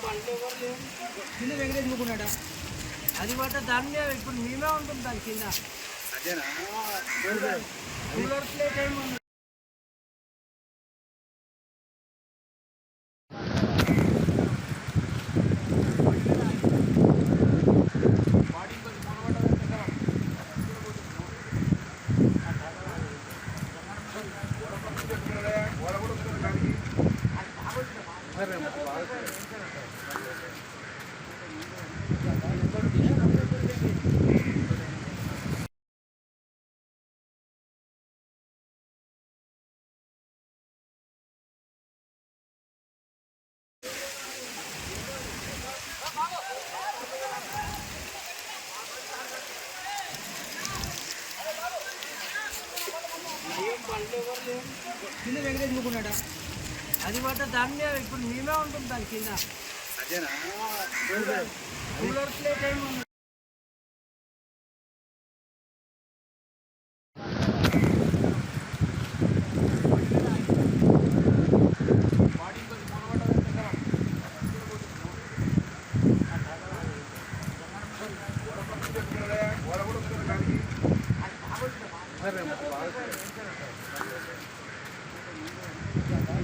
కింద వెంకటేశ్వరుకున్నాడా అది పట్ట దాని మీద ఇప్పుడు మేమే ఉంటుంది దాని కింద. అదేనా? కూలర్ కింద వెంకటేశ్వరుకున్నాడా అది పట్ట దాని మీద ఇప్పుడు మేమే ఉంటుంది దాని కింద. కూలర్ ప్లేట్ ఏమి ज़्यादा